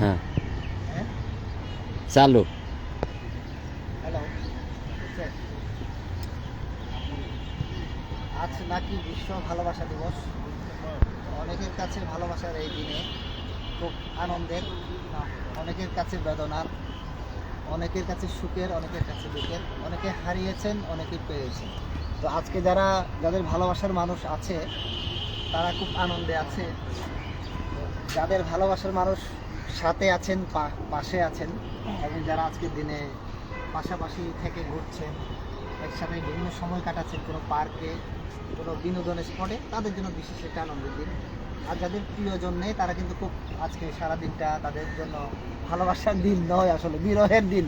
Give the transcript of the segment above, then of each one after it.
হ্যাঁ। হ্যাঁ? চালু। আজ নাকি বিশ্ব ভালোবাসা দিবস। অনেকের কাছে ভালোবাসার এই দিনে খুব আনন্দের অনেকের কাছে বেদনার অনেকের কাছে সুখের অনেকের কাছে দুঃখের। অনেকে হারিয়েছেন অনেকে পেয়েছেন। তো আজকে যারা যাদের ভালোবাসার মানুষ আছে তারা খুব আনন্দে আছে। যাদের ভালোবাসার মানুষ সাথে আছেন পাশে আছেন এবং যারা আজকের দিনে পাশাপাশি থেকে ঘুরছেন, একসাথে বিভিন্ন সময় কাটাচ্ছেন কোনো পার্কে, কোনো বিনোদনের স্পটে, তাদের জন্য বিশেষ একটা আনন্দের দিন। আর যাদের প্রিয়জন নেই, তারা কিন্তু খুব আজকে সারা দিনটা তাদের জন্য ভালোবাসার দিন নয় আসলে, বিরহের দিন।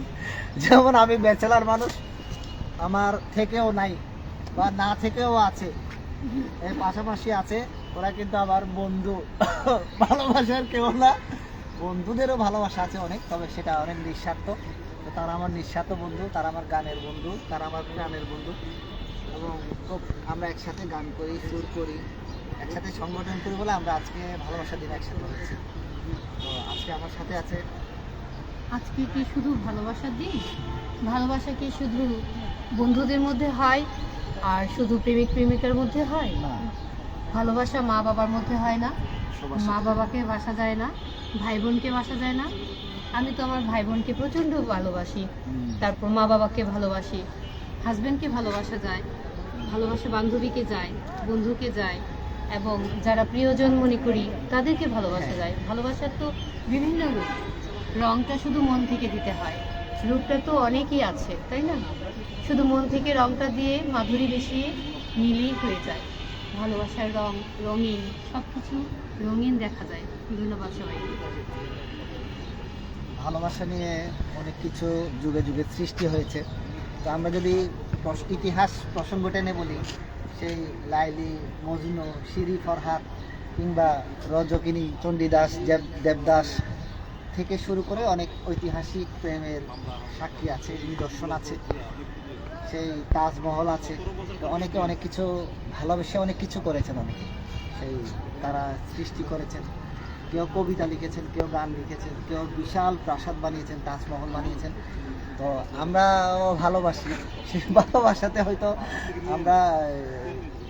যেমন আমি ব্যাচেলার মানুষ, আমার থেকেও নাই বা না থেকেও আছে। এর পাশাপাশি আছে, ওরা কিন্তু আমার বন্ধু। ভালোবাসার কেউ না। বন্ধুদেরও ভালোবাসা আছে অনেক তবে সেটা অনেক নিঃস্বার্থ। তো তারা আমার নিঃস্বার্থ বন্ধু তারা আমার গানের বন্ধু তারা আমার প্রাণের বন্ধু। এবং খুব আমরা একসাথে গান করি সুর করি একসাথে সংগঠন করি বলে আমরা আজকে ভালোবাসা দিন একসাথে হচ্ছি তো আজকে আমার সাথে আছে। আজকে কি শুধু ভালোবাসার দিন? ভালোবাসা কি শুধু বন্ধুদের মধ্যে হয় আর শুধু প্রেমিক প্রেমিকার মধ্যে হয়? না। ভালোবাসা মা বাবার মধ্যে হয় না? মা বাবাকে বাসা যায় না ভাই বোনকে বাসা যায় না। আমি তো আমার ভাই বোনকে প্রচণ্ড ভালোবাসি তারপর মা বাবাকে ভালোবাসি। হাজব্যান্ডকে ভালোবাসা যায় ভালোবাসা বান্ধবীকে যায় বন্ধুকে যায় এবং যারা প্রিয়জন মনে করি তাদেরকে ভালোবাসা হ্যাঁ। যায়। ভালোবাসার তো বিভিন্ন রূপ। রংটা শুধু মন থেকে দিতে হয়। রূপটা তো অনেকই আছে তাই না? শুধু মন থেকে রংটা দিয়ে মাধুরী মিশিয়ে মিলেই হয়ে যায়। ভালোবাসার রং রঙিন সব কিছু রঙিন দেখা যায়। ধন্যবাদ সবাই ভালোবাসা নিয়ে অনেক কিছু যুগে যুগে সৃষ্টি হয়েছে। তো আমরা যদি ইতিহাস প্রসঙ্গটা টেনে বলি, সেই লাইলি, মজনু শিরি ফরহাদ কিংবা রজকিনী, চণ্ডীদাস, দেব দেবদাস থেকে শুরু করে অনেক ঐতিহাসিক প্রেমের সাক্ষী আছে, নিদর্শন আছে, সেই তাজমহল আছে। অনেকে অনেক কিছু ভালোবেসে অনেক কিছু করেছেন অনেকে। সেই তারা সৃষ্টি করেছেন। কেউ কবিতা লিখেছেন, কেউ গান লিখেছেন, কেউ বিশাল প্রাসাদ বানিয়েছেন, তাজমহল বানিয়েছেন। তো আমরাও ভালোবাসি। সেই ভালোবাসাতে হয়তো আমরা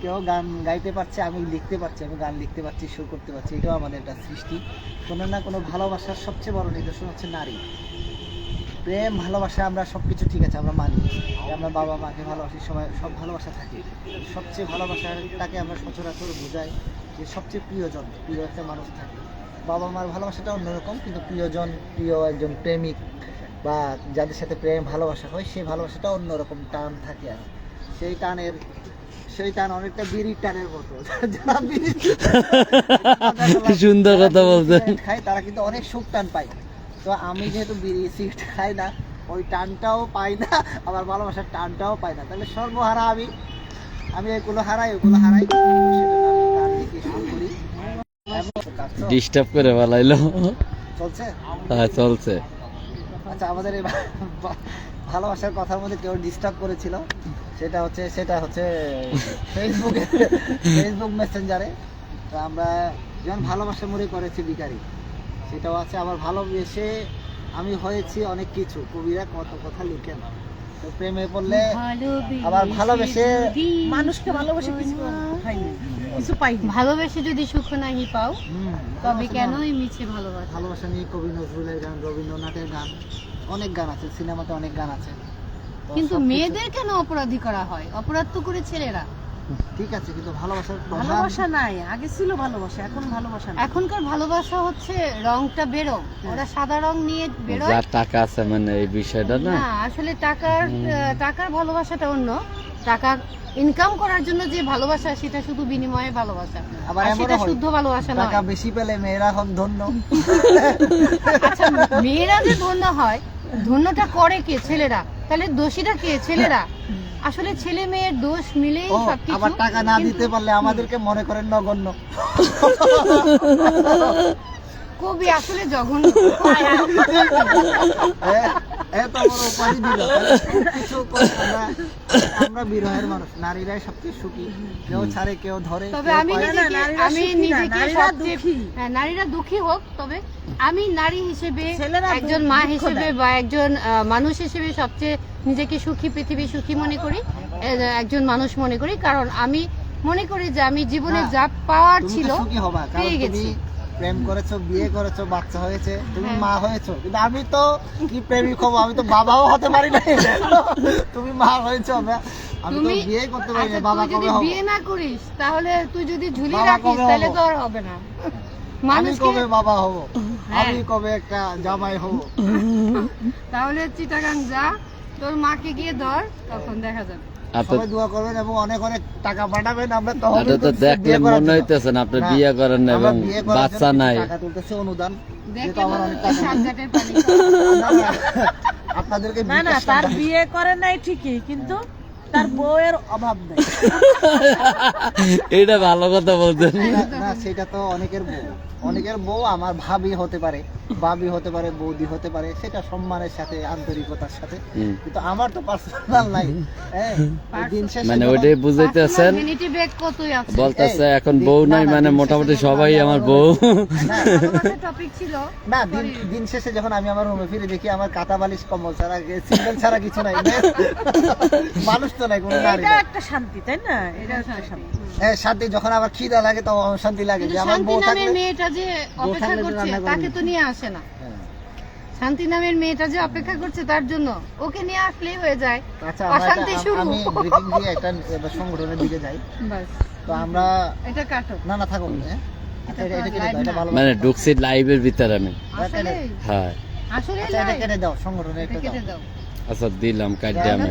কেউ গান গাইতে পারছে আমি লিখতে পারছি আমি গান লিখতে পারছি শুরু করতে পারছি, এটাও আমাদের একটা সৃষ্টি। কোনো না কোনো ভালোবাসার সবচেয়ে বড় নিদর্শন হচ্ছে নারী। প্রেম, ভালোবাসা, আমরা সব কিছু ঠিক আছে, আমরা মানি। আমরা বাবা মাকে ভালোবাসি, সবাই, সব ভালোবাসা থাকে। সবচেয়ে ভালোবাসাটাকে আমরা সচরাচর বোঝাই যে সবচেয়ে প্রিয়জন, প্রিয় একটা মানুষ থাকে। বাবা মার ভালোবাসাটা অন্যরকম, কিন্তু প্রিয়জন, প্রিয় একজন প্রেমিক বা যাদের সাথে প্রেম, ভালোবাসা হয়, সেই ভালোবাসাটা অন্যরকম টান থাকে আর সেই টানের সেই টান অনেকটা বিড়ির টানের মতো। যারা বিড়ি সুন্দর কথা বলছেন। খায় তারা কিন্তু অনেক সুখ টান পায়। তো আমি যেহেতু বিড়ি সিগারেট খাই না ওই টানটাও পাই না আবার ভালোবাসার টানটাও পাই না। তাহলে সর্বহারা আমি। আমি এগুলো হারাই ওগুলো হারাই? ডিস্টার্ব করে। ফেলাইলো। চলছে? হ্যাঁ চলছে। আচ্ছা আমাদের ভালোবাসার কথার মধ্যে কেউ ডিস্টার্ব করেছিল? সেটা হচ্ছে সেটা হচ্ছে ফেসবুকে ফেসবুক মেসেঞ্জারে তো আমরা যেমন ভালোবাসা মনে করেছি বিকারি সেটাও আছে। আবার ভালোবেসে আমি হয়েছি অনেক কিছু। কবিরা কত কথা লিখেন তো প্রেমে পড়লে আবার ভালোবেসে মানুষকে ভালোবাসে কিছু কিছু পাইনি ভালোবেসে যদি সুখ নাহি পাও হুম, তবে কেনই মিছে ভালোবাসা? ভালোবাসা নিয়ে কবি নজরুলের গান রবীন্দ্রনাথের গান অনেক গান আছে। সিনেমাতে অনেক গান আছে। কিন্তু মেয়েদের কেন অপরাধী করা হয়? অপরাধ তো করে ছেলেরা। ঠিক আছে কিন্তু ভালোবাসার ভালোবাসা নাই। আগে ছিল ভালোবাসা এখন ভালোবাসা নাই। এখনকার ভালোবাসা হচ্ছে রংটা বেরো। ওরা সাদা রং নিয়ে বেরোয়। যার টাকা আছে মানে এই বিষয়টা না? না আসলে টাকার টাকার ভালোবাসাটা অন্য। টাকা ইনকাম করার জন্য যে ভালোবাসা সেটা শুধু বিনিময়ে ভালোবাসা। আবার সেটা শুদ্ধ ভালোবাসা না টাকা বেশি পেলে মেয়েরা হন ধন্য। আচ্ছা মেয়েরা যে ধন্য হয় ধন্যটা করে কে? ছেলেরা। তাহলে দোষীরা কে? ছেলেরা? আসলে ছেলে মেয়ের দোষ মিলেই সবকিছু আবার টাকা না দিতে পারলে আমাদেরকে মনে করেন নগণ্য। কবি আসলে জঘন্য। এত বড় উপাধি দিল। কিছু করে আমরা আমরা বিরহের মানুষ নারীরাই সবচেয়ে সুখী। কেউ ছাড়ে কেউ ধরে তবে আমি পায়। না, নিজেকে নারীরা আমি নিজেকে সবচেয়ে দুঃখী। হ্যাঁ, নারীরা দুঃখী হোক তবে আমি নারী হিসেবে একজন মা হিসেবে বা একজন আহ, মানুষ হিসেবে সবচেয়ে নিজেকে সুখী পৃথিবী সুখী মনে করি একজন মানুষ মনে করি। কারণ আমি মনে করি যে আমি জীবনে যা পাওয়ার ছিল পেয়ে গেছি। প্রেম করেছ বিয়ে করেছ বাচ্চা হয়েছে তুমি হ্যাঁ। মা হয়েছো কিন্তু আমি তো কি প্রেমিক হব আমি তো বাবাও হতে পারি না তুমি মা হয়েছো আমি তো বিয়ে করতে পারি না আচ্ছা, বাবা কবে হব? বিয়ে না করিস তাহলে তুই যদি ঝুলি রাখিস তাহলে তো আর হবে না। আমি মানুষকে কবে বাবা হব? হ্যাঁ। আমি কবে একটা জামাই হব? তাহলে চিটাগাং যা তোর মাকে গিয়ে ধর তখন দেখা যাবে। সবাই দোয়া করবেন এবং অনেক অনেক টাকা পাঠাবেন আমরা এটা তো দেখলে বিয়ে মনে হইতেছে না আপনি বিয়ে করেন এবং বাচ্চা নাই। টাকা তুলতেছি অনুদান। আপনাদেরকে না না তার বিয়ে করে ঠিকই কিন্তু তার বউয়ের অভাব নেই। এটা ভালো কথা বলছেন। না, না সেটা তো অনেকের বউ। অনেকের বউ আমার ভাবি হতে পারে ভাবি হতে পারে বৌদি হতে পারে সেটা সম্মানের সাথে আন্তরিকতার সাথে। কিন্তু আমার তো পার্সোনাল নাই। মানে ওইটাই বুঝাইতেছেন মিনিটি ব্যাগ কতই আছে? বলতেছে এখন বউ নাই মানে মোটামুটি সবাই আমার বউ। না, দিন দিন শেষে যখন আমি আমার রুমে ফিরে দেখি আমার কাঁথা বালিশ কম্বল ছাড়া সিঙ্গেল ছাড়া কিছু নাই। মানুষ তো নাই কোনো নারী একটা শান্তি তাই না? এটা শান্তি। হ্যাঁ শান্তি যখন আবার খিদা লাগে তখন শান্তি লাগে যে আমার বউ থাকলে মেয়েটা যে অপেক্ষা করছে তাকে তো নিয়ে আসে না। হ্যাঁ। শান্তি নামের মেয়েটা যে অপেক্ষা করছে তার জন্য ওকে নিয়ে আসলেই হয়ে যায়। আচ্ছা অশান্তি শুরু। আমি ব্রিফিং দিয়ে একটা সংগঠনের দিকে যাই। বাস। তো আমরা এটা কাটো। না না থাকুন। হ্যাঁ? মানে ঢুকছি লাইভের ভিতরে আমি। আসলে হ্যাঁ। আসলে আচ্ছা এটা কেটে দাও সংগঠনের একটা দাও কেটে দাও। আচ্ছা দিলাম কাটে আমি।